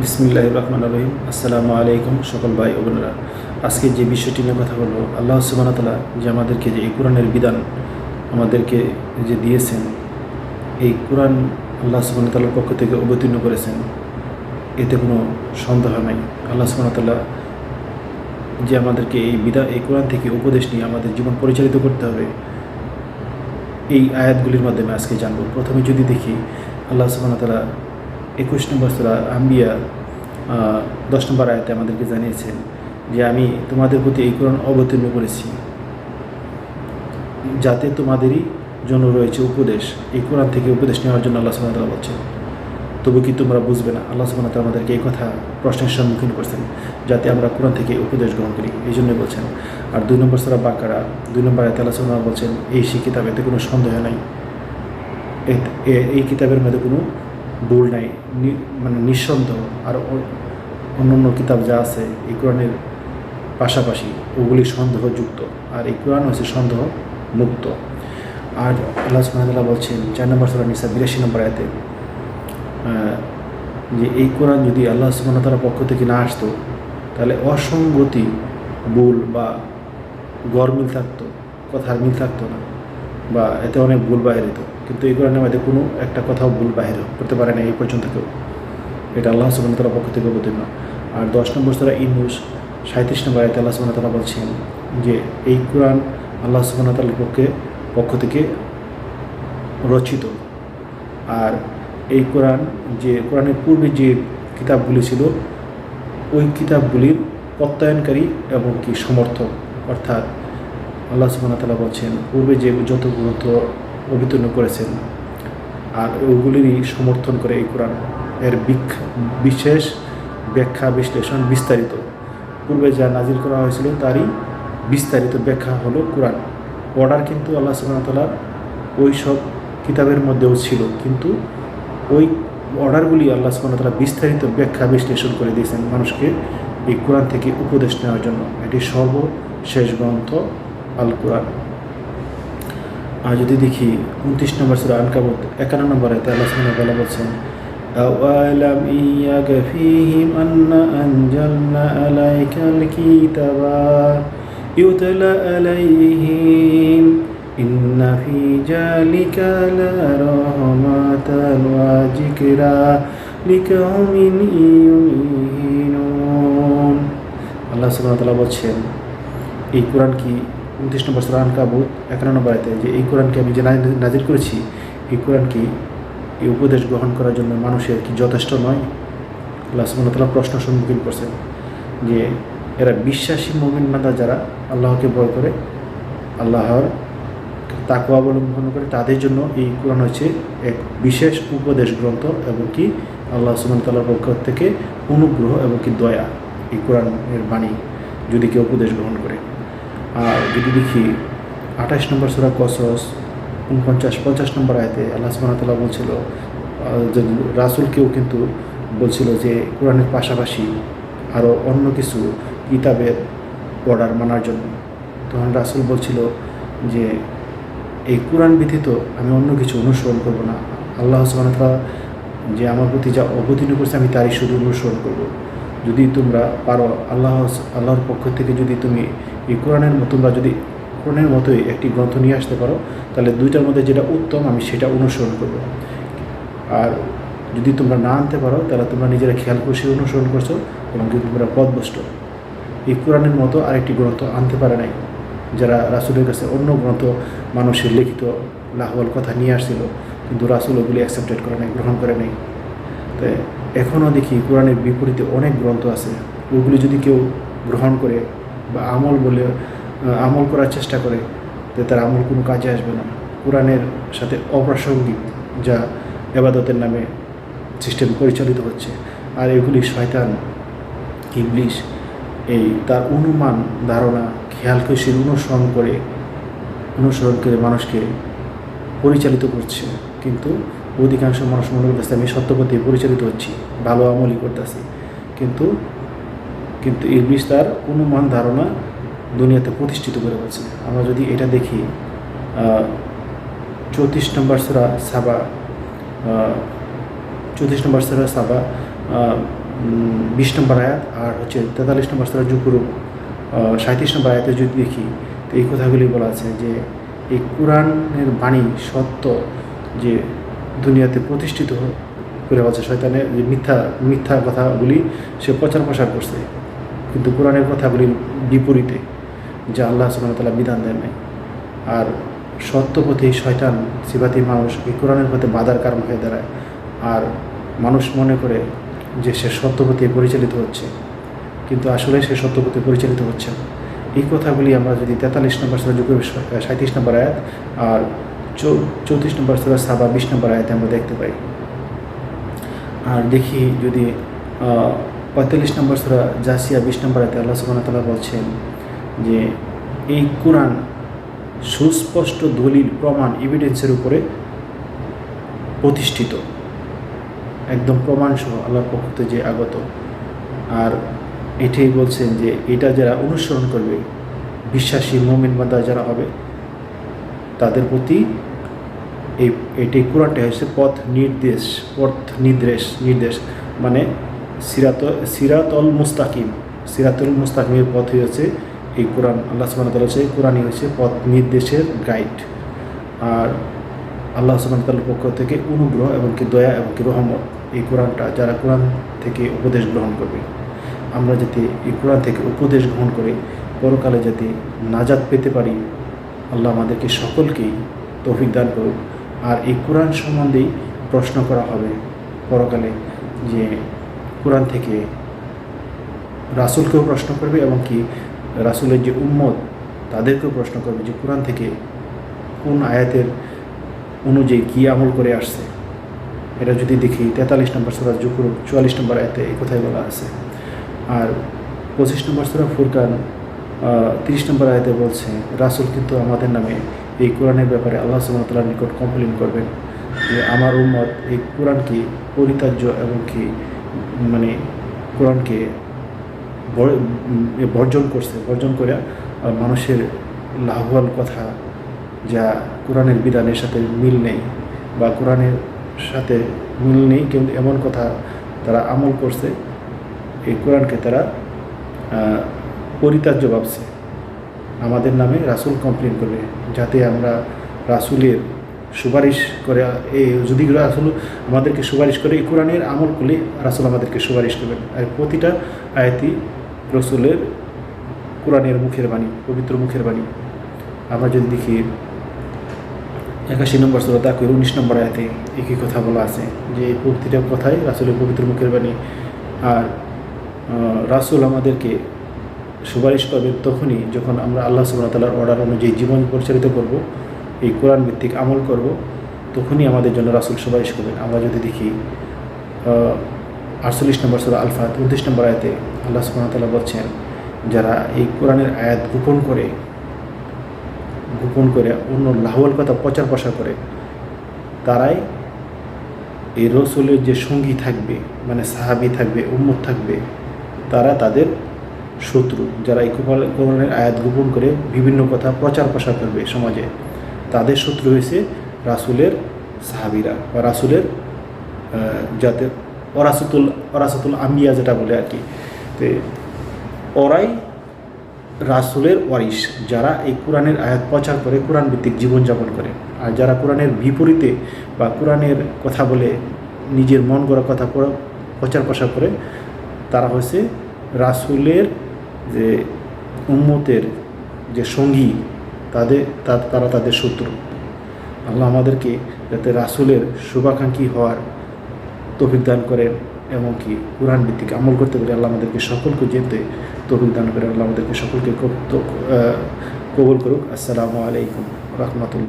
বিসমিল্লাহ রহমান রহিম। আসসালামু আলাইকুম সকল ভাই ও বোনেরা। আজকে যে বিষয়টি নিয়ে কথা বলব, আল্লাহ সুবাহতালা যে আমাদেরকে যে এই কোরআনের বিধান আমাদেরকে যে দিয়েছেন, এই কোরআন আল্লাহ সুবাহতাল্লার পক্ষ থেকে অবতীর্ণ করেছেন, এতে কোনো সন্দেহ নাই। আল্লাহ সুবাহতাল্লাহ যে আমাদেরকে এই বিধা, এই কোরআন থেকে উপদেশ নিয়ে আমাদের জীবন পরিচালিত করতে হবে, এই আয়াতগুলির মাধ্যমে আজকে জানব। প্রথমে যদি দেখি, আল্লাহ সুবাহতালা একুশ নম্বর সুরা আম্বিয়া দশ নম্বর আয়াতে আমাদেরকে জানিয়েছেন যে আমি তোমাদের প্রতি এই কোরআন অবতীর্ণ করেছি, যাতে তোমাদেরই জন্য রয়েছে উপদেশ। এই কোরআন থেকে উপদেশ নেওয়ার জন্য আল্লাহ সুবাহতালা বলছেন, তবু কি তোমরা বুঝবে না? আল্লাহ সুবাহতালা আমাদেরকে এই কথা প্রশ্নের সম্মুখীন করছেন, যাতে আমরা কোরআন থেকে উপদেশ গ্রহণ করি। এই জন্যই বলছেন। আর দুই নম্বর সুরা বাকারা, দুই নম্বর আয়তে আল্লাহ সুবাহ বলছেন, এই সে কিতাব এতে কোনো সন্দেহ নাই। এই কিতাবের মধ্যে কোনো ভুল নাই মানে নিঃসন্দেহ আর অন্য অন্য কিতাব যা আছে এই কোরআনের পাশাপাশি ওগুলি সন্দেহযুক্ত। আর এই কোরআন হচ্ছে সন্দেহ মুক্ত আর আল্লাহ সুবহানাহু বলছেন, চার নম্বর সুরা নিসা বিরাশি নম্বর আয়াতে যে এই কোরআন যদি আল্লাহ তাআলার পক্ষ থেকে না আসতো, তাহলে অসঙ্গতি ভুল বা গড় মিল থাকতো, কথার মিল থাকতো না, বা এতে অনেক ভুল বাইরে হতো কিন্তু এই কোরআনের মধ্যে কোনো একটা কথাও ভুল বাহির করতে পারে না, এই পর্যন্ত কেউ। এটা আল্লাহ সুবাহ তালা পক্ষ থেকে অবতীর্ণ। আর দশ নম্বর তারা ইনুস সাঁত্রিশ নম্বর আয়তে আল্লাহ সুবাহ তালা বলছেন যে, এই কোরআন আল্লাহ সুবাহ তালার পক্ষে, পক্ষ থেকে রচিত। আর এই কোরআন যে, কোরআনের পূর্বে যে কিতাবগুলি ছিল, ওই কিতাবগুলির প্রত্যয়নকারী এবং কি সমর্থক। অর্থাৎ আল্লাহ তাআলা বলছেন, পূর্বে যে যত গ্রন্থ অবতীর্ণ করেছেন। আর ওগুলিরই সমর্থন করে এই কোরআন। এর বিশেষ ব্যাখ্যা বিশ্লেষণ বিস্তারিত। পূর্বে যা নাজির করা হয়েছিল তারই বিস্তারিত ব্যাখ্যা হলো কোরআন। অর্ডার কিন্তু আল্লাহ তাআলা ওই সব কিতাবের মধ্যেও ছিল। কিন্তু ওই অর্ডারগুলি আল্লাহ তাআলা বিস্তারিত ব্যাখ্যা বিশ্লেষণ করে দিয়েছেন মানুষকে এই কোরআন থেকে উপদেশ নেওয়ার জন্য। এটি সর্বশেষ গ্রন্থ আল কোরআন আর যদি দেখি উনত্রিশ নম্বর সুরা আনকাবুত একান্ন নম্বর আয়তে আল্লাহ সুবহানাহু ওয়া তাআলা বলছেন أولم يكفيهم أن أنزلنا عليك الكتاب يتلى عليهم إن في ذلك لرحمة وذكرى لقوم يؤمنون আল্লাহ সুবহানাহু ওয়া তাআলা বলছেন এই কোরআন কি উনত্রিশ নম্বর সুরা আনকাবুত একান্ন নম্বর আয়তে যে এই কোরআনকে আমি যে নাজিল করেছি, এই কোরআন কি এই উপদেশ গ্রহণ করার জন্য মানুষের কি যথেষ্ট নয়? আল্লাহ ওয়া প্রশ্ন সম্মুখীন করছেন যে এরা বিশ্বাসী মুমিন বান্দা যারা আল্লাহকে ভয় করে, আল্লাহর তাকে অবলম্বন করে, তাদের জন্য এই কোরআন হচ্ছে এক বিশেষ উপদেশ গ্রন্থ এবং কি আল্লাহ তাআলার পক্ষ থেকে অনুগ্রহ এবং কি দয়া। এই কোরআনের বাণী যদি কেউ উপদেশ গ্রহণ করে। আর যদি দেখি আঠাশ নম্বর সুরা কসস, উনপঞ্চাশ, পঞ্চাশ নম্বর আয়তে আল্লাহ তাআলা বলছিল যে রাসুলকেও কিন্তু বলছিল যে কোরআনের পাশাপাশি আরও অন্য কিছু কিতাবের অর্ডার মানার জন্য। তখন রাসুল বলছিল যে, এই কোরআন ব্যতীত আমি অন্য কিছু অনুসরণ করব না। আল্লাহ তাআলা যে আমার প্রতি যা অবতীর্ণ করছে আমি তারই শুধু অনুসরণ করব। যদি তোমরা পারো, আল্লাহ, আল্লাহর পক্ষ থেকে যদি তুমি এই কোরআনের তোমরা যদি কোরআনের মতোই একটি গ্রন্থ নিয়ে আসতে পারো, তাহলে দুইটার মধ্যে যেটা উত্তম আমি সেটা অনুসরণ করব। আর যদি তোমরা না আনতে পারো, তাহলে তোমরা নিজেরা খেয়াল করে সে অনুসরণ করছ এবং কি তোমরা পদভষ্ট এই কোরআনের মতো আরেকটি গ্রন্থ আনতে পারে নাই। যারা রাসুলের কাছে অন্য গ্রন্থ মানুষের লিখিত লাহওয়াল কথা নিয়ে আসছিল, কিন্তু রাসুল ওগুলি অ্যাকসেপ্টেড করে নাই, গ্রহণ করে নাই। তাই এখনও দেখি কোরআনের বিপরীতে অনেক গ্রন্থ আছে। ওগুলি যদি কেউ গ্রহণ করে বা আমল বলে আমল করার চেষ্টা করে, তো তার আমল কোনো কাজে আসবে না। কোরআনের সাথে অপ্রাসঙ্গিক যা এবাদতের নামে সিস্টেম পরিচালিত হচ্ছে। আর এগুলি শয়তান ইংলিশ এই তার অনুমান, ধারণা, খেয়াল খুশির অনুসরণ করে অনুসরণ করে মানুষকে পরিচালিত করছে। কিন্তু অধিকাংশ মানুষ মনে করতেছে আমি সত্যপথে পরিচালিত হচ্ছি, ভালো আমলই করতেছি। কিন্তু কিন্তু ইংলিশ তার অনুমান ধারণা দুনিয়াতে প্রতিষ্ঠিত করে বলছে। আমরা যদি এটা দেখি চৌত্রিশ নম্বর সুরা সাবা চৌত্রিশ নম্বর সুরা সাবা বিশ নম্বর আয়াত আর হচ্ছে তেতাল্লিশ নম্বর সুরা জুকুরু সাঁত্রিশ নম্বর আয়াতে যদি দেখি, তো এই কথাগুলি বলা আছে যে এই কোরআনের বাণী সত্য যে দুনিয়াতে প্রতিষ্ঠিত করে আছে শয়তানের যে মিথ্যা মিথ্যা কথাগুলি সে প্রচার প্রসার করছে। কিন্তু কোরআনের কথাগুলির বিপরীতে যা আল্লাহ সুবাহতাল্লাহ বিধান দেন নাই। আর সত্য পথে শয়তান সিবাতি মানুষ এই কোরআনের পথে বাধার কারণ হয়ে দাঁড়ায়। আর মানুষ মনে করে যে সে সত্য পথে পরিচালিত হচ্ছে। কিন্তু আসলে সে সত্য পথে পরিচালিত হচ্ছে না। এই কথাগুলি আমরা যদি তেতাল্লিশ নম্বর যুগের সাঁত্রিশ নম্বর আয়াত আর চৌত্রিশ নম্বর সুরা সাবা বিশ নম্বর আয়তে আমরা দেখতে পাই। আর দেখি যদি পঁয়তাল্লিশ নম্বর সুরা জাসিয়া বিশ নম্বর আয়তে আল্লাহ সুবাহ তালা বলছেন যে, এই কোরআন সুস্পষ্ট দলিল, প্রমাণ এভিডেন্সের উপরে প্রতিষ্ঠিত। একদম প্রমাণসহ আল্লাহর পক্ষ থেকে যে আগত। আর এটাই বলছেন যে, এটা যারা অনুসরণ করবে, বিশ্বাসী মোমিন বান্দা যারা হবে, তাদের প্রতি এই, এটি কোরআনটা হচ্ছে পথ নির্দেশ পথ নির্দেশ নির্দেশ মানে সিরাত, সিরাতল মুস্তাকিম, সিরাতুল মুস্তাকিমের পথ হয়েছে এই কোরআন, আল্লাহ সুবাহ তালা হচ্ছে কোরআনই হচ্ছে পথ নির্দেশের গাইড আর আল্লাহ সুবাহ তালার পক্ষ থেকে অনুগ্রহ এবং কি দয়া এবং কি রহমত এই কোরআনটা, যারা কোরআন থেকে উপদেশ গ্রহণ করবে। আমরা যাতে এই কোরআন থেকে উপদেশ গ্রহণ করে, পরকালে যাতে নাজাদ পেতে পারি, আল্লাহ আমাদেরকে সকলকেই তৌফিক দান করুক। আর এই কোরআন সম্বন্ধেই প্রশ্ন করা হবে পরকালে যে কোরআন থেকে রাসুলকেও প্রশ্ন করবে এবং কি রাসুলের যে উম্মত, তাদেরকেও প্রশ্ন করবে যে কোরআন থেকে কোন আয়াতের অনুযায়ী কী আমল করে আসছে। এটা যদি দেখি, তেতাল্লিশ নম্বর সুরাজ জুকুর চুয়াল্লিশ নম্বর আয়াতে এই কথাই বলা আছে। আর পঁচিশ নম্বর সুরা ফুরকান তিরিশ নম্বর আয়তে বলছে, রাসুল কিন্তু আমাদের নামে এই কোরআনের ব্যাপারে আল্লাহ সুমতলার নিকট কমপ্লেন করবেন যে আমার উম্মত এই কোরআনকে পরিতার্য এবং কি মানে কোরআনকে বর্জন করছে, বর্জন করে মানুষের লাভবান কথা যা কোরআনের বিধানের সাথে মিল নেই বা কোরআনের সাথে মিল নেই, কিন্তু এমন কথা তারা আমল করছে, এই কোরআনকে তারা পরিতার্য ভাবছে। আমাদের নামে রাসুল কমপ্লেন করবে, যাতে আমরা রাসুলের সুপারিশ করে এই যদি রাসুল আমাদেরকে সুপারিশ করে এই কোরআনের আমল করলে রাসুল আমাদেরকে সুপারিশ করবেন। আর প্রতিটা আয়াতি রসুলের কোরআনের মুখের বাণী, পবিত্র মুখের বাণী। আমরা যদি দেখি, একাশি নম্বর সুরত আকুর উনিশ নম্বর আয়াতে একই কথা বলা আছে, যে প্রতিটা কথাই রাসুলের পবিত্র মুখের বাণী। আর রাসুল আমাদেরকে সুপারিশ করবে তখনই যখন আমরা আল্লাহ সুবাহতাল্লার অর্ডার অনুযায়ী জীবন পরিচালিত করব, এই কোরআন ভিত্তিক আমল করব, তখনই আমাদের জন্য রাসুল সুপারিশ করবেন। আমরা যদি দেখি আটচল্লিশ নম্বর সুরা আলফা উনত্রিশ নম্বর আয়াতে আল্লাহ সুবাহতাল্লাহ বলছেন, যারা এই কোরআনের আয়াত গোপন করে গোপন করে অন্য লাহওয়াল কথা প্রচার প্রসার করে, তারাই এই রসুলের যে সঙ্গী থাকবে মানে সাহাবি থাকবে, উম্মত থাকবে, তারা তাদের শত্রু, যারা এই কোরআনের আয়াত গোপন করে বিভিন্ন কথা প্রচার প্রসার করবে সমাজে। তাদের শত্রু হয়েছে রাসুলের সাহাবিরা বা রাসুলের যাতে অরাসতুল অরাসতুল আম্বিয়া যেটা বলে আর কি। তো ওরাই রাসুলের ওয়ারিস যারা এই কোরআনের আয়াত প্রচার করে, কোরআন ভিত্তিক জীবনযাপন করে। আর যারা কোরআনের বিপরীতে বা কোরআনের কথা বলে, নিজের মন গড়া কথা প্রচার প্রসার করে, তারা হচ্ছে রাসুলের যে উম্মতের যে সঙ্গী, তাদের তারা তাদের শত্রু। আল্লাহ আমাদেরকে যাতে রাসুলের শুভাকাঙ্ক্ষী হওয়ার তফিক দান করেন এমনকি কোরআন ভিত্তিক আমল করতে পারে আল্লাহ আমাদেরকে সকলকে যেতে তফিক দান করেন। আল্লাহ আমাদেরকে সকলকে কবুল করুক। আসসালামু আলাইকুম রহমতুল্লাহ।